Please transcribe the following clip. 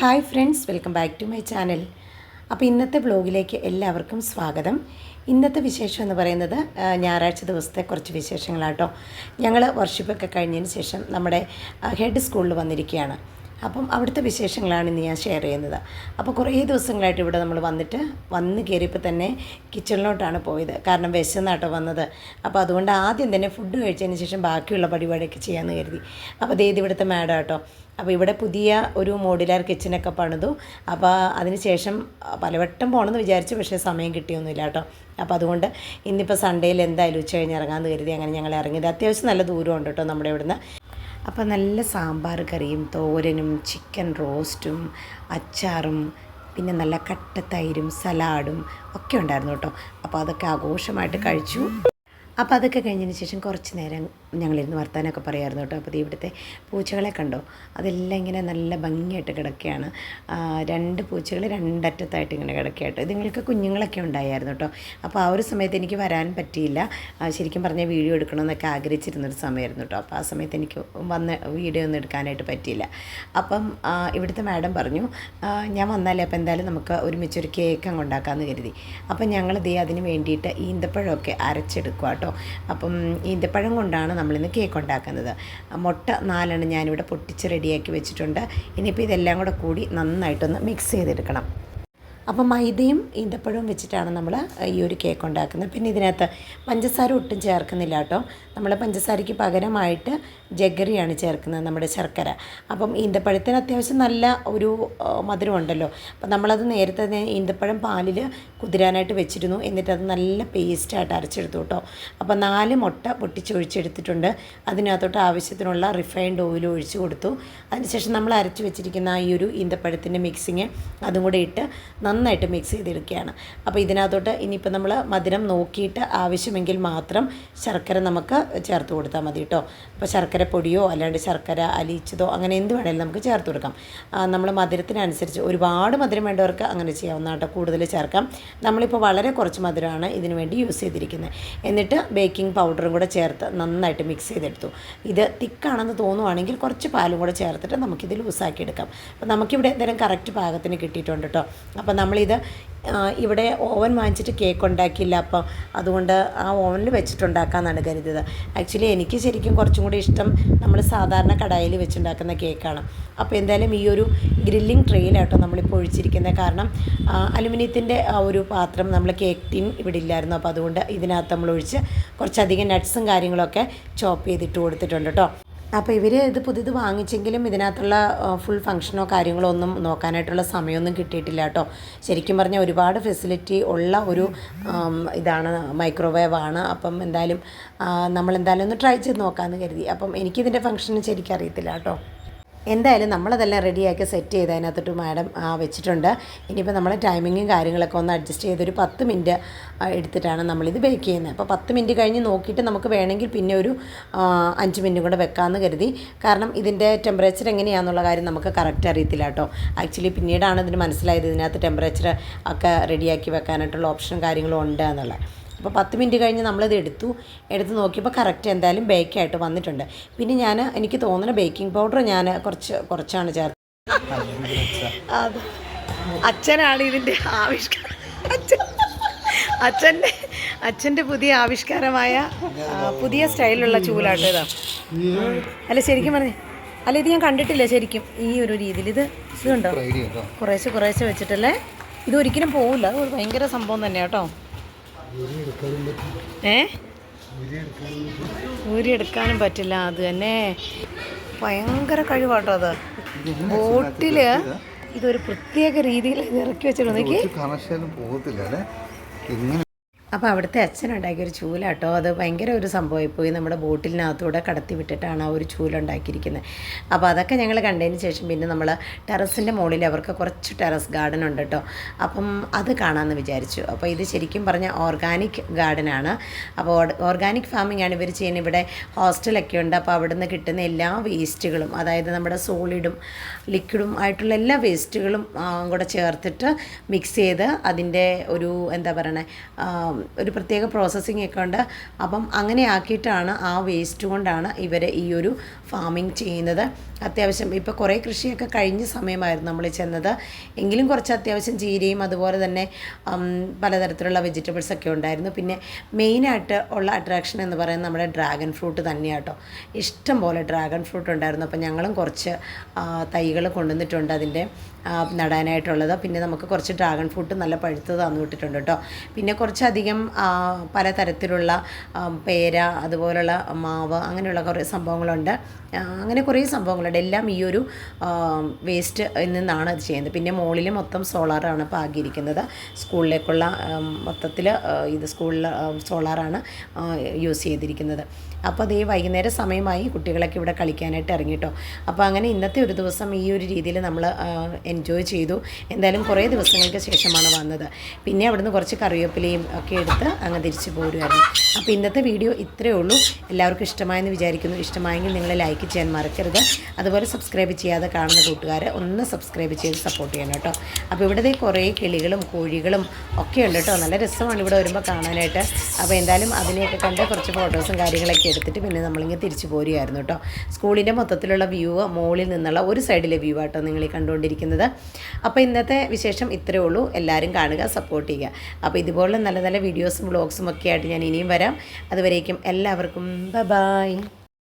Hi friends welcome back to my channel. അപ്പോൾ ഇന്നത്തെ ബ്ലോഗിലേക്ക് എല്ലാവർക്കും സ്വാഗതം. ഇന്നത്തെ വിശേഷം എന്ന് പറയുന്നത് ഞായറാഴ്ച ദിവസത്തെ കുറച്ച് വിശേഷങ്ങളാട്ടോ. ഞങ്ങൾ വർഷിപ്പൊക്കെ കഴിഞ്ഞതിന് ശേഷം നമ്മുടെ ഹെഡ് സ്കൂളിൽ വന്നിരിക്കുകയാണ്. അപ്പം അവിടുത്തെ വിശേഷങ്ങളാണ് ഇന്ന് ഞാൻ ഷെയർ ചെയ്യുന്നത്. അപ്പോൾ കുറേ ദിവസങ്ങളായിട്ട് ഇവിടെ നമ്മൾ വന്നിട്ട് വന്ന് കയറിയപ്പോൾ തന്നെ കിച്ചണിലോട്ടാണ് പോയത്. കാരണം വിശന്നാട്ടോ വന്നത്. അപ്പോൾ അതുകൊണ്ട് ആദ്യം തന്നെ ഫുഡ് കഴിച്ചതിന് ശേഷം ബാക്കിയുള്ള പരിപാടിയൊക്കെ ചെയ്യാമെന്ന് കരുതി. അപ്പോൾ ദേ ഇത് ഇവിടുത്തെ മാഡം കേട്ടോ അപ്പോൾ ഇവിടെ പുതിയ ഒരു മോഡുലാർ കിച്ചനൊക്കെ പണിതു. അപ്പോൾ അതിന് ശേഷം പലവട്ടം പോകണമെന്ന് വിചാരിച്ചു പക്ഷേ സമയം കിട്ടിയൊന്നുമില്ല കേട്ടോ. അപ്പോൾ അതുകൊണ്ട് ഇന്നിപ്പോൾ സൺഡേയിൽ എന്തായാലും ഉച്ച കഴിഞ്ഞ് ഇറങ്ങാമെന്ന് കരുതി അങ്ങനെ ഞങ്ങൾ ഇറങ്ങിയത്. അത്യാവശ്യം നല്ല ദൂരമുണ്ട് കേട്ടോ നമ്മുടെ ഇവിടുന്ന്. അപ്പോൾ നല്ല സാമ്പാർ കറിയും തോരനും ചിക്കൻ റോസ്റ്റും അച്ചാറും പിന്നെ നല്ല കട്ട തൈരും സലാഡും ഒക്കെ ഉണ്ടായിരുന്നു കേട്ടോ. അപ്പോൾ അതൊക്കെ ആഘോഷമായിട്ട് കഴിച്ചു. അപ്പോൾ അതൊക്കെ കഴിഞ്ഞതിന് ശേഷം കുറച്ച് നേരം ഞങ്ങളിരുന്ന് വർത്താനമൊക്കെ പറയായിരുന്നു കേട്ടോ. അപ്പോൾ ഇവിടുത്തെ പൂച്ചകളെ കണ്ടോ? അതെല്ലാം ഇങ്ങനെ നല്ല ഭംഗിയായിട്ട് കിടക്കുകയാണ്. രണ്ട് പൂച്ചകൾ രണ്ടറ്റത്തായിട്ട് ഇങ്ങനെ കിടക്കുകയായിട്ട് ഇതുങ്ങൾക്ക് കുഞ്ഞുങ്ങളൊക്കെ ഉണ്ടായിരുന്നു കേട്ടോ. അപ്പോൾ ആ ഒരു സമയത്ത് എനിക്ക് വരാൻ പറ്റിയില്ല. ശരിക്കും പറഞ്ഞാൽ വീഡിയോ എടുക്കണമെന്നൊക്കെ ആഗ്രഹിച്ചിരുന്നൊരു സമയമായിരുന്നു കേട്ടോ. അപ്പോൾ ആ സമയത്ത് എനിക്ക് വന്ന് വീഡിയോ ഒന്നും എടുക്കാനായിട്ട് പറ്റിയില്ല. അപ്പം ഇവിടുത്തെ മാഡം പറഞ്ഞു ഞാൻ വന്നാലേ അപ്പോൾ എന്തായാലും നമുക്ക് ഒരുമിച്ചൊരു കേക്ക് അങ്ങ് ഉണ്ടാക്കാമെന്ന് കരുതി. അപ്പം ഞങ്ങൾ ദേ അതിന് വേണ്ടിയിട്ട് ഈന്തപ്പഴമൊക്കെ അരച്ചെടുക്കുക കേട്ടോ. അപ്പം ഈന്തപ്പഴം കൊണ്ടാണ് നമ്മളിന്ന് കേക്ക് ഉണ്ടാക്കുന്നത്. മുട്ട നാലെണ്ണം ഞാനിവിടെ പൊട്ടിച്ച് റെഡിയാക്കി വെച്ചിട്ടുണ്ട്. ഇനിയിപ്പോൾ ഇതെല്ലാം കൂടെ കൂടി നന്നായിട്ടൊന്ന് മിക്സ് ചെയ്തെടുക്കണം. അപ്പം മൈദയും ഈന്തപ്പഴവും വെച്ചിട്ടാണ് നമ്മൾ ഈ ഒരു കേക്ക് ഉണ്ടാക്കുന്നത്. പിന്നെ ഇതിനകത്ത് പഞ്ചസാര ഒട്ടും ചേർക്കുന്നില്ല കേട്ടോ. നമ്മൾ പഞ്ചസാരയ്ക്ക് പകരമായിട്ട് ജഗറിയാണ് ചേർക്കുന്നത് നമ്മുടെ ശർക്കര. അപ്പം ഈന്തപ്പഴത്തിന് അത്യാവശ്യം നല്ല ഒരു മധുരം മധുരമുണ്ടല്ലോ അപ്പം നമ്മളത് നേരത്തെ ഈന്തപ്പഴം പാലിൽ കുതിരാനായിട്ട് വെച്ചിരുന്നു. എന്നിട്ട് അത് നല്ല പേസ്റ്റായിട്ട് അരച്ചെടുത്തു കേട്ടോ. അപ്പം നാല് മുട്ട പൊട്ടിച്ചൊഴിച്ചെടുത്തിട്ടുണ്ട്. അതിനകത്തോട്ട് ആവശ്യത്തിനുള്ള റിഫൈൻഡ് ഓയിൽ ഒഴിച്ച് കൊടുത്തു. അതിനുശേഷം നമ്മൾ അരച്ച് വെച്ചിരിക്കുന്ന ഈ ഒരു ഈന്തപ്പഴത്തിന്റെ മിക്സിങ് അതും കൂടെ ഇട്ട് നന്നായിട്ട് മിക്സ് ചെയ്തെടുക്കുകയാണ്. അപ്പോൾ ഇതിനകത്തോട്ട് ഇനിയിപ്പോൾ നമ്മൾ മധുരം നോക്കിയിട്ട് ആവശ്യമെങ്കിൽ മാത്രം ശർക്കര നമുക്ക് ചേർത്ത് കൊടുത്താൽ മതി കേട്ടോ. അപ്പോൾ ശർക്കര പൊടിയോ അല്ലാണ്ട് ശർക്കര അലിയിച്ചതോ അങ്ങനെ എന്ത് വേണേലും നമുക്ക് ചേർത്ത് കൊടുക്കാം. നമ്മൾ മധുരത്തിനനുസരിച്ച് ഒരുപാട് മധുരം വേണ്ടവർക്ക് അങ്ങനെ ചെയ്യാവുന്ന കേട്ടോ കൂടുതൽ ചേർക്കാം. നമ്മളിപ്പോൾ വളരെ കുറച്ച് മധുരമാണ് ഇതിനു വേണ്ടി യൂസ് ചെയ്തിരിക്കുന്നത്. എന്നിട്ട് ബേക്കിംഗ് പൗഡറും കൂടെ ചേർത്ത് നന്നായിട്ട് മിക്സ് ചെയ്തെടുത്തു. ഇത് തിക്കാണെന്ന് തോന്നുവാണെങ്കിൽ കുറച്ച് പാലും കൂടെ ചേർത്തിട്ട് നമുക്കിത് ലൂസാക്കി എടുക്കാം അപ്പോൾ നമുക്കിവിടെ എന്തായാലും കറക്റ്റ് പാകത്തിന് കിട്ടിയിട്ടുണ്ട് കേട്ടോ. അപ്പോൾ നമ്മളിത് ഇവിടെ ഓവൻ വാങ്ങിച്ചിട്ട് കേക്ക് ഉണ്ടാക്കിയില്ല. അപ്പം അതുകൊണ്ട് ആ ഓവനിൽ വെച്ചിട്ടുണ്ടാക്കാമെന്നാണ് കരുതിയത്. ആക്ച്വലി എനിക്ക് ശരിക്കും കുറച്ചും കൂടി ഇഷ്ടം നമ്മൾ സാധാരണ കടായിൽ വെച്ചുണ്ടാക്കുന്ന കേക്കാണ് അപ്പോൾ എന്തായാലും ഈ ഒരു ഗ്രില്ലിംഗ് ട്രെയിലാട്ടോ നമ്മളിപ്പോൾ ഒഴിച്ചിരിക്കുന്നത് കാരണം അലുമിനിയത്തിന്റെ ആ ഒരു പാത്രം നമ്മൾ കേക്ക് ടിൻ ഇവിടെ ഇല്ലായിരുന്നു. അപ്പോൾ അതുകൊണ്ട് ഇതിനകത്ത് നമ്മൾ ഒഴിച്ച് കുറച്ചധികം നട്ട്സും കാര്യങ്ങളൊക്കെ ചോപ്പ് ചെയ്തിട്ട് കൊടുത്തിട്ടുണ്ട് കേട്ടോ അപ്പോൾ ഇവർ ഇത് പുതിയത് വാങ്ങിച്ചെങ്കിലും ഇതിനകത്തുള്ള ഫുൾ ഫങ്ഷനോ കാര്യങ്ങളോ ഒന്നും നോക്കാനായിട്ടുള്ള സമയമൊന്നും കിട്ടിയിട്ടില്ല കേട്ടോ. ശരിക്കും പറഞ്ഞാൽ ഒരുപാട് ഫെസിലിറ്റി ഉള്ള ഒരു ഇതാണ് മൈക്രോവേവ് ആണ്. അപ്പം എന്തായാലും നമ്മളെന്തായാലും ഒന്ന് ട്രൈ ചെയ്ത് നോക്കാമെന്ന് കരുതി. അപ്പം എനിക്കിതിന്റെ ഫങ്ഷൻ ശരിക്കും അറിയത്തില്ല കേട്ടോ. എന്തായാലും നമ്മളതെല്ലാം റെഡിയാക്കി സെറ്റ് ചെയ്ത് അതിനകത്തോട്ട് മാഡം വെച്ചിട്ടുണ്ട്. ഇനിയിപ്പോൾ നമ്മൾ ടൈമിങ്ങും കാര്യങ്ങളൊക്കെ ഒന്ന് അഡ്ജസ്റ്റ് ചെയ്ത് ഒരു പത്ത് മിനിറ്റ് എടുത്തിട്ടാണ് നമ്മളിത് ബേക്ക് ചെയ്യുന്നത്. അപ്പോൾ പത്ത് മിനിറ്റ് കഴിഞ്ഞ് നോക്കിയിട്ട് നമുക്ക് വേണമെങ്കിൽ പിന്നെ ഒരു അഞ്ച് മിനിറ്റ് കൂടെ വെക്കാമെന്ന് കരുതി. കാരണം ഇതിന്റെ ടെമ്പറേച്ചർ എങ്ങനെയാണെന്നുള്ള കാര്യം നമുക്ക് കറക്റ്റ് അറിയത്തില്ല കേട്ടോ. ആക്ച്വലി പിന്നീടാണ് ഇതിന് മനസ്സിലായത് ഇതിനകത്ത് ടെമ്പറേച്ചർ ഒക്കെ റെഡിയാക്കി വെക്കാനായിട്ടുള്ള ഓപ്ഷനും കാര്യങ്ങളും ഉണ്ട് എന്നുള്ളത്. അപ്പോൾ പത്ത് മിനിറ്റ് കഴിഞ്ഞ് നമ്മളിത് എടുത്തു. എടുത്ത് നോക്കിയപ്പോൾ കറക്റ്റ് എന്തായാലും ബേക്കായിട്ട് വന്നിട്ടുണ്ട്. പിന്നെ ഞാൻ എനിക്ക് തോന്നുന്ന ബേക്കിംഗ് പൗഡർ ഞാൻ കുറച്ച് കുറച്ചാണ് ചേർത്ത്. അത് അച്ഛനാണ് ഇതിന്റെ ആവിഷ്കാരം. അച്ഛൻ അച്ഛന്റെ അച്ഛന്റെ പുതിയ ആവിഷ്കാരമായ പുതിയ സ്റ്റൈലുള്ള ചൂലാട്ടോ ഇതാ. അല്ല ശരിക്കും പറഞ്ഞേ അല്ല ഇത് ഞാൻ കണ്ടിട്ടില്ല ശരിക്കും. ഈ ഒരു രീതിയിൽ ഇത് ഇതുണ്ടോ കുറേശ്ശെ കുറേശ്ശെ വെച്ചിട്ടല്ലേ? ഇത് ഒരിക്കലും പോവില്ല. അത് ഒരു ഭയങ്കര സംഭവം തന്നെ കേട്ടോ. ഏ? ഊരിയെടുക്കാനും പറ്റില്ല അത് തന്നെ ഭയങ്കര കഴിവാട്ടോ അത്. ബോട്ടിൽ ഇതൊരു പ്രത്യേക രീതിയിൽ ഇറക്കി വെച്ചിട്ടുണ്ട്. അപ്പോൾ അവിടുത്തെ അച്ഛൻ ഉണ്ടാക്കിയൊരു ചൂല കേട്ടോ അത് ഭയങ്കര ഒരു സംഭവമായി പോയി നമ്മുടെ ബോട്ടിലിനകത്തൂടെ കടത്തി വിട്ടിട്ടാണ് ആ ഒരു ചൂല ഉണ്ടാക്കിയിരിക്കുന്നത് അപ്പോൾ അതൊക്കെ ഞങ്ങൾ കണ്ടതിന് ശേഷം പിന്നെ നമ്മൾ ടെറസിന്റെ മുകളിൽ അവർക്ക് കുറച്ച് ടെറസ് ഗാർഡൻ ഉണ്ട് കേട്ടോ അപ്പം അത് കാണാമെന്ന് വിചാരിച്ചു. അപ്പോൾ ഇത് ശരിക്കും പറഞ്ഞാൽ ഓർഗാനിക് ഗാർഡനാണ്. അപ്പോൾ ഓർഗാനിക് ഫാമിംഗ് ആണ് ഇവർ ചെയ്യുന്നത്. ഇവിടെ ഹോസ്റ്റലൊക്കെ ഉണ്ട്. അപ്പോൾ അവിടെ നിന്ന് കിട്ടുന്ന എല്ലാ വേസ്റ്റുകളും അതായത് നമ്മുടെ സോളിഡും ലിക്വിഡും ആയിട്ടുള്ള എല്ലാ വേസ്റ്റുകളും കൂടെ ചേർത്തിട്ട് മിക്സ് ചെയ്ത് അതിന്റെ ഒരു എന്താ പറയണേ ഒരു പ്രത്യേക പ്രോസസ്സിംഗ് ഒക്കെ ഉണ്ട്. അപ്പം അങ്ങനെ ആക്കിയിട്ടാണ് ആ വേസ്റ്റ് കൊണ്ടാണ് ഇവർ ഈ ഒരു ഫാമിങ് ചെയ്യുന്നത്. അത്യാവശ്യം ഇപ്പോൾ കുറേ കൃഷിയൊക്കെ കഴിഞ്ഞ സമയമായിരുന്നു നമ്മൾ ചെന്നത്. എങ്കിലും കുറച്ച് അത്യാവശ്യം ചീരയും അതുപോലെ തന്നെ പലതരത്തിലുള്ള വെജിറ്റബിൾസ് ഒക്കെ ഉണ്ടായിരുന്നു. പിന്നെ മെയിനായിട്ട് ഉള്ള അട്രാക്ഷൻ എന്ന് പറയുന്നത് നമ്മുടെ ഡ്രാഗൺ ഫ്രൂട്ട് തന്നെയാട്ടോ ഇഷ്ടം പോലെ ഡ്രാഗൺ ഫ്രൂട്ട് ഉണ്ടായിരുന്നു. അപ്പോൾ ഞങ്ങളും കുറച്ച് തൈകൾ കൊണ്ടുവന്നിട്ടുണ്ട് അതിന്റെ നടാനായിട്ടുള്ളത്. പിന്നെ നമുക്ക് കുറച്ച് ഡ്രാഗൺ ഫ്രൂട്ട് നല്ല പഴുത്തത് തന്നു വിട്ടിട്ടുണ്ട് കേട്ടോ പിന്നെ കുറച്ചധികം ആ, പലതരത്തിലുള്ള പേര അതുപോലുള്ള മാവ് അങ്ങനെയുള്ള കുറേ സംഭവങ്ങളുണ്ട്. അങ്ങനെ കുറേ സംഭവങ്ങളുണ്ട്. എല്ലാം ഈ ഒരു വേസ്റ്റ് നിന്നാണ് അത് ചെയ്യുന്നത്. പിന്നെ മുകളിൽ മൊത്തം സോളാറാണ് ഇപ്പോൾ ആക്കിയിരിക്കുന്നത്. സ്കൂളിലേക്കുള്ള മൊത്തത്തിൽ ഇത് സ്കൂളിൽ സോളാറാണ് യൂസ് ചെയ്തിരിക്കുന്നത്. അപ്പോൾ അതേ വൈകുന്നേര സമയമായി കുട്ടികളൊക്കെ ഇവിടെ കളിക്കാനായിട്ട് ഇറങ്ങിട്ടോ. അപ്പോൾ അങ്ങനെ ഇന്നത്തെ ഒരു ദിവസം ഈ ഒരു രീതിയിൽ നമ്മൾ എൻജോയ് ചെയ്തു. എന്തായാലും കുറേ ദിവസങ്ങൾക്ക് ശേഷമാണ് വന്നത്. പിന്നെ അവിടുന്ന് കുറച്ച് കറിവേപ്പിലയും ഒക്കെ എടുത്ത് അങ്ങ് തിരിച്ചു പോരുമായിരുന്നു അപ്പോൾ ഇന്നത്തെ വീഡിയോ ഇത്രയേ ഉള്ളൂ. എല്ലാവർക്കും ഇഷ്ടമായെന്ന് വിചാരിക്കുന്നു. ഇഷ്ടമായെങ്കിൽ നിങ്ങൾ ലൈക്ക് ചെയ്യാൻ മറക്കരുത്. അതുപോലെ സബ്സ്ക്രൈബ് ചെയ്യാതെ കാണുന്ന കൂട്ടുകാരെ ഒന്ന് സബ്സ്ക്രൈബ് ചെയ്ത് സപ്പോർട്ട് ചെയ്യണം കേട്ടോ. അപ്പോൾ ഇവിടുത്തെ കുറേ കിളികളും കോഴികളും ഒക്കെ ഉണ്ട് കേട്ടോ. നല്ല രസമാണ് ഇവിടെ വരുമ്പോൾ കാണാനായിട്ട്. അപ്പോൾ എന്തായാലും അതിനെയൊക്കെ കണ്ട് കുറച്ച് ഫോട്ടോസും കാര്യങ്ങളൊക്കെ എടുത്തിട്ട് പിന്നെ നമ്മളിങ്ങനെ തിരിച്ചു പോരുമായിരുന്നു കേട്ടോ. സ്കൂളിന്റെ മൊത്തത്തിലുള്ള വ്യൂ മോളിൽ നിന്നുള്ള ഒരു സൈഡിലെ വ്യൂ ആട്ടോ നിങ്ങൾ ഈ കണ്ടുകൊണ്ടിരിക്കുന്നത്. അപ്പോൾ ഇന്നത്തെ വിശേഷം ഇത്രയേ ഉള്ളൂ. എല്ലാവരും കാണുക സപ്പോർട്ട് ചെയ്യുക. അപ്പോൾ ഇതുപോലെ നല്ല നല്ല വീഡിയോസും വ്ളോഗ്സും ഒക്കെ ആയിട്ട് ഞാൻ ഇനിയും വരാം. അതുവരേക്കും എല്ലാവർക്കും ബ ബായ്